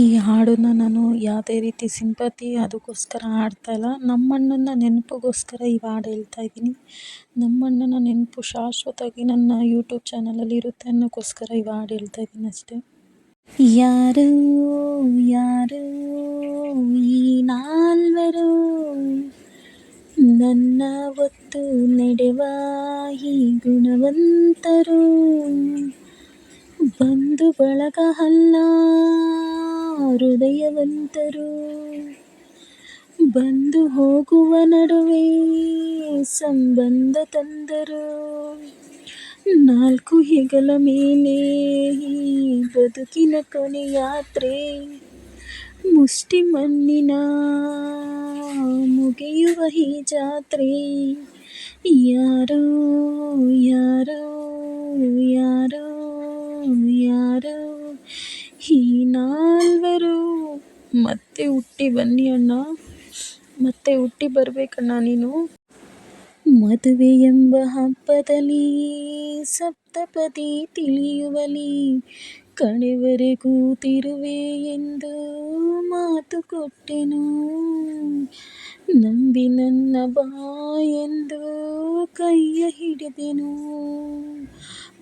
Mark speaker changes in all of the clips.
Speaker 1: ಈ ಹಾಡನ್ನು ನಾನು ಯಾವುದೇ ರೀತಿ ಸಿಂಪತಿ ಅದಕ್ಕೋಸ್ಕರ ಹಾಡ್ತಾ ಇಲ್ಲ. ನಮ್ಮಣ್ಣನ ನೆನಪಿಗೋಸ್ಕರ ಈ ಹಾಡು ಹೇಳ್ತಾ ಇದ್ದೀನಿ. ನಮ್ಮಣ್ಣನ ನೆನಪು ಶಾಶ್ವತವಾಗಿ ನನ್ನ ಯೂಟ್ಯೂಬ್ ಚಾನಲಲ್ಲಿ ಇರುತ್ತೆ ಅನ್ನೋಕ್ಕೋಸ್ಕರ ಈ ಹಾಡು ಹೇಳ್ತಾ ಇದ್ದೀನಿ ಅಷ್ಟೇ. ಯಾರು ಯಾರು ಈ ನಾಲ್ವರು? ನನ್ನ ಒತ್ತು ನಡೆವ ಈ ಗುಣವಂತರು. ಬಂಧು ಬಳಗ ಅಲ್ಲ. ಹೃದಯವಂತರು, ಬಂದು ಹೋಗುವ ನಡುವೆ ಸಂಬಂಧ ತಂದರು. ನಾಲ್ಕು ಹೆಗಲ ಮೇಲೆ ಬದುಕಿನ ಕೊನೆ ಯಾತ್ರೆ ಮುಷ್ಟಿ ಮಣ್ಣಿನ ಮುಗಿಯುವ ಈ ಜಾತ್ರೆ. ಯಾರೋ ಯಾರೋ ಯಾರೋ ಮತ್ತೆ ಹುಟ್ಟಿ ಬನ್ನಿ ಅಣ್ಣ. ಮತ್ತೆ ಹುಟ್ಟಿ ಬರಬೇಕಣ್ಣ ನೀನು. ಮದುವೆ ಎಂಬ ಹಬ್ಬದಲ್ಲಿ ಸಪ್ತಪದಿ ತಿಳಿಯುವಲಿ ಕಡೆವರೆಗೂ ಕೂತಿರುವೆ ಎಂದು ಮಾತು ಕೊಟ್ಟೆನು. ನಂಬಿ ನನ್ನ ಬಾ ಎಂದು ಕೈಯ ಹಿಡಿದೆನು.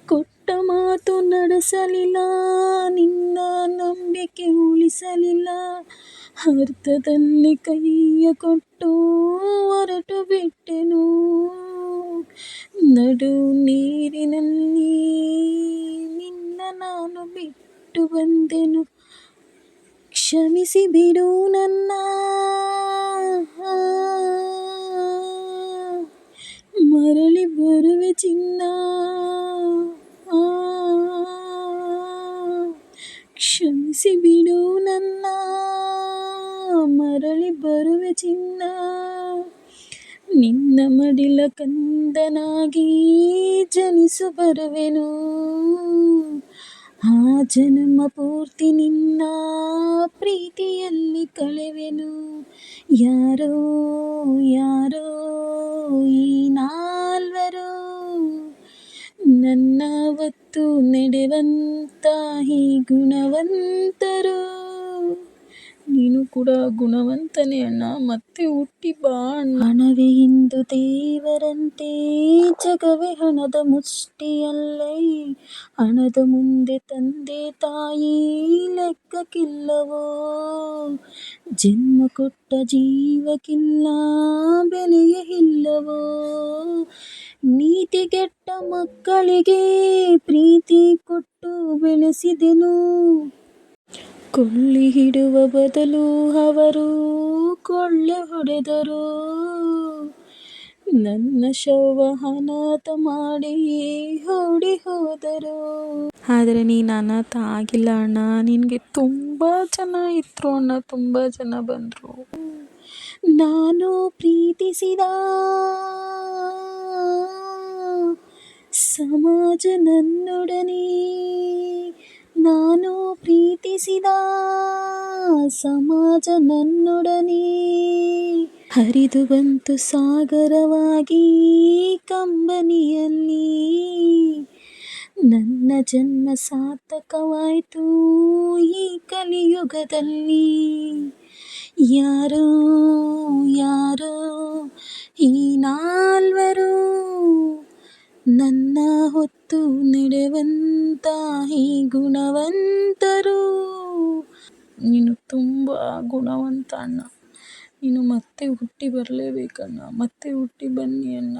Speaker 1: ಕೊಟ್ಟ ಮಾತು ನಡೆಸಲಿಲ್ಲ, ನಿನ್ನ ನಂಬಿಕೆ ಉಳಿಸಲಿಲ್ಲ. ಅರ್ಥದಲ್ಲಿ ಕೈಯ ಕೊಟ್ಟು ಹೊರಟು ಬಿಟ್ಟೆನು ನಡು ನೀರಿನಲ್ಲಿ ನಿನ್ನ ನಾನು ಬಿಟ್ಟು ಬಂದೆನು ಕ್ಷಮಿಸಿ ಬಿಡು ನನ್ನ ಮರಳಿ ಬರುವೆ ಚಿನ್ನ ಕ್ಷಮಿಸಿ ಚಿನ್ನ ನಿನ್ನ ಮಡಿಲ ಕಂದನಾಗಿ ಜನಿಸು ಬರುವೆನು. ಆ ಜನ್ಮ ಪೂರ್ತಿ ನಿನ್ನ ಪ್ರೀತಿಯಲ್ಲಿ ಕಳೆವೆನು. ಯಾರೋ ಯಾರೋ ಈ ನಾಲ್ವರು ನನ್ನ ಒತ್ತು ನೆಡೆವಂತ ಹೀ ಗುಣವಂತರು. ನೀನು ಕೂಡ ಗುಣವಂತನೇ ಅಣ್ಣ. ಮತ್ತೆ ಹುಟ್ಟಿ ಬಾ ಅಣ್ಣ. ಹಣವೇ ಇಂದು ದೇವರಂತೆ. ಜಗವೇ ಹಣದ ಮುಷ್ಟಿಯಲ್ಲೈ. ಹಣದ ಮುಂದೆ ತಂದೆ ತಾಯಿ ಲೆಕ್ಕಕ್ಕಿಲ್ಲವೋ. ಜನ್ಮ ಕೊಟ್ಟ ಜೀವಕ್ಕಿಲ್ಲ, ಬೆಲೆಯೇ ಇಲ್ಲವೋ. ನೀತಿಗೆಟ್ಟ ಮಕ್ಕಳಿಗೆ ಪ್ರೀತಿ ಕೊಟ್ಟು ಬೆಳೆಸಿದೆನು. ಕೊಳ್ಳಿ ಹಿಡುವ ಬದಲು ಅವರು ಕೊಳ್ಳೆ ಹೊಡೆದರು. ನನ್ನ ಶವ ಅನಾಥ ಮಾಡಿ ಹೊಡಿ ಹೋದರು. ಆದರೆ ನೀನು ಅನಾಥ ಆಗಿಲ್ಲ ಅಣ್ಣ. ನಿನಗೆ ತುಂಬ ಜನ ಇದ್ರು ಅಣ್ಣ. ತುಂಬ ಜನ ಬಂದರು. ನಾನು ಪ್ರೀತಿಸಿದ ಸಮಾಜ ನನ್ನೊಡನೆ ನಾನು ಪ್ರೀತಿಸಿದ ಸಮಾಜ ನನ್ನೊಡನೆ. ಹರಿದು ಬಂತು ಸಾಗರವಾಗಿ ಕಂಬನಿಯಲ್ಲಿ. ನನ್ನ ಜನ್ಮ ಸಾರ್ಥಕವಾಯಿತು ಈ ಕಲಿಯುಗದಲ್ಲಿ. ಯಾರೋ ಯಾರೋ ಈ ನಾಲ್ವರು ನನ್ನ ಹೊತ್ತು ನಡೆವಂತ ಈ ಗುಣವಂತರು. ನೀನು ತುಂಬ ಗುಣವಂತ ಅಣ್ಣ. ನೀನು ಮತ್ತೆ ಹುಟ್ಟಿ ಬರಲೇಬೇಕಣ್ಣ. ಮತ್ತೆ ಹುಟ್ಟಿ ಬನ್ನಿ ಅಣ್ಣ.